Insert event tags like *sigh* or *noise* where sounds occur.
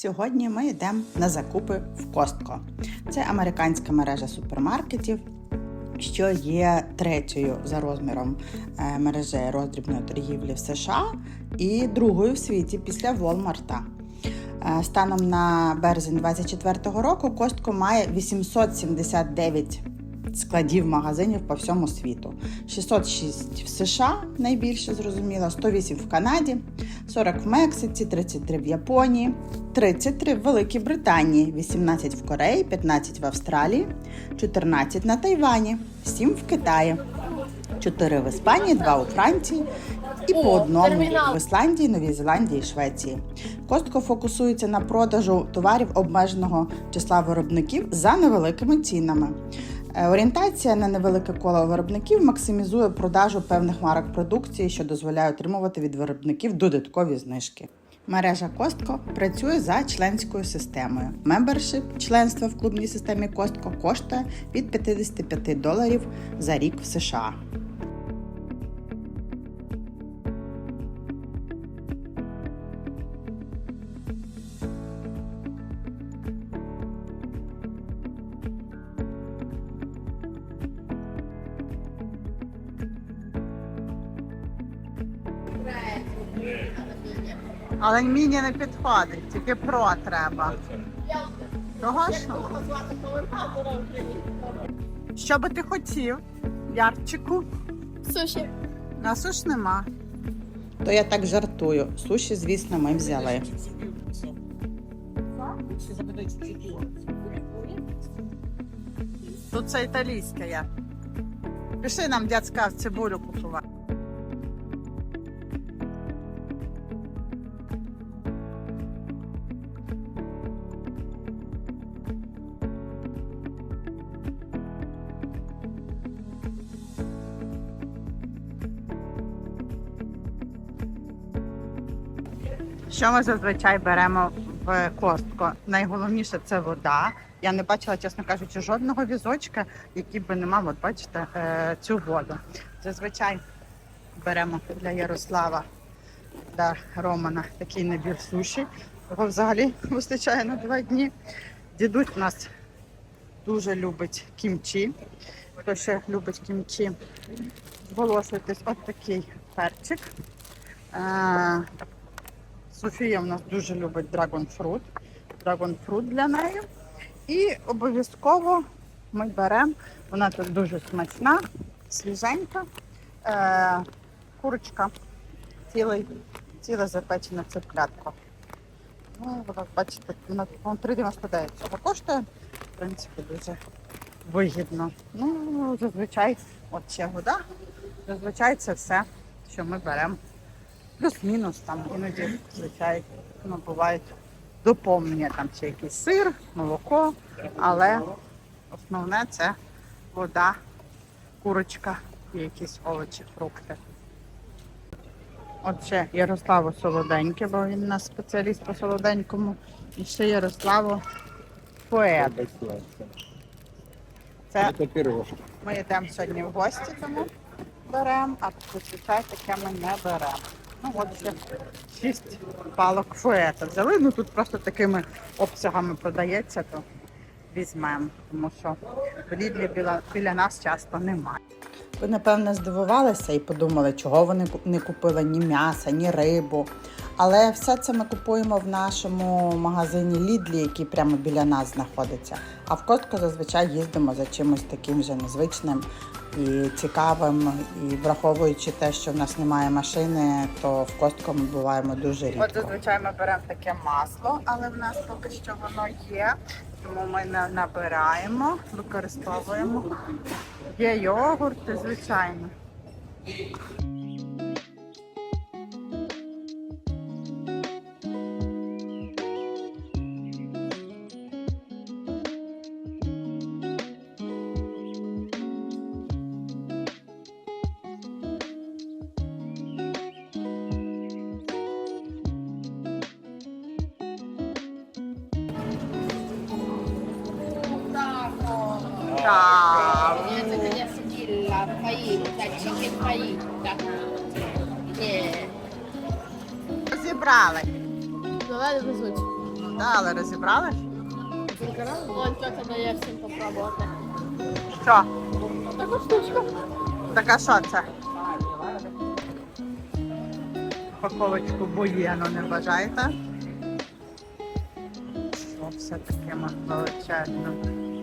Сьогодні ми йдемо на закупи в Костко. Це американська мережа супермаркетів, що є третьою за розміром е, мережею роздрібної торгівлі в США і другою в світі після Волмарта. Е, Станом на березень 2024 року Костко має 879 складів магазинів по всьому світу. 606 в США найбільше зрозуміло, 108 в Канаді, 40 в Мексиці, 33 в Японії, 33 в Великій Британії, 18 в Кореї, 15 в Австралії, 14 на Тайвані, 7 в Китаї, 4 в Іспанії, 2 у Франції і по одному в Ісландії, Новій Зеландії і Швеції. Костко фокусується на продажу товарів обмеженого числа виробників за невеликими цінами. Е, Орієнтація на невелике коло виробників максимізує продажу певних марок продукції, що дозволяє отримувати від виробників додаткові знижки. Мережа Костко працює за членською системою. Мембершип, членство в клубній системі Костко, коштує від 55 доларів за рік в США. Але міні не підходить, тільки про треба. Того що? Що би ти хотів, Ярчику? Суші. На суш нема. То я так жартую. Суші, звісно, ми взяли. Тут це італійське я. Пиши нам, дядь сказав, цибулю купувати. Що ми зазвичай беремо в костку? Найголовніше це вода. Я не бачила, чесно кажучи, жодного візочка, який би не мав, от бачите, е, цю воду. Зазвичай беремо для Ярослава та Романа такий набір суші. Його взагалі *laughs* вистачає на два дні. Дідусь у нас дуже любить кімчі. Хто ще любить кімчі, зголошуйтесь от такий перчик. Софія в нас дуже любить драгонфрут. Драгонфрут для неї. І обов'язково ми беремо, вона тут дуже смачна, свіженька. Е, курочка, цілий, ціле запечене цеплятко. Ну, вона, бачите, вона по 3,99 цього коштує. В принципі, дуже вигідно. Ну, зазвичай, от ще вода, зазвичай це все, що ми беремо. Плюс-мінус там іноді, звичайно, ну, бувають доповнення, там ще якийсь сир, молоко, але основне це вода, курочка і якісь овочі, фрукти. От ще Ярославу солоденьке, бо він у нас спеціаліст по солоденькому. І ще Ярославу поет. Це ми йдемо сьогодні в гості, тому беремо, а зазвичай таке ми не беремо. Ну от ще шість палок фуета взяли. Ну тут просто такими обсягами продається, то візьмемо, тому що в Лідлі біля, біля нас часто немає. Ви напевно здивувалися і подумали, чого вони не купили ні м'яса, ні рибу. Але все це ми купуємо в нашому магазині Лідлі, який прямо біля нас знаходиться. А в Костко зазвичай їздимо за чимось таким же незвичним і цікавим. І враховуючи те, що в нас немає машини, то в Костко ми буваємо дуже рідко. От зазвичай ми беремо таке масло, але в нас поки що воно є. Тому ми не набираємо, використовуємо. Є йогурти, звичайно. Chicken. Зібрали. Давай везуть. да, але розібрали? Вон тетя дає всім попробувати. Що? Таку штучку. Така що це? Упаковочку буєну не бажаєте? О, все таке величезне.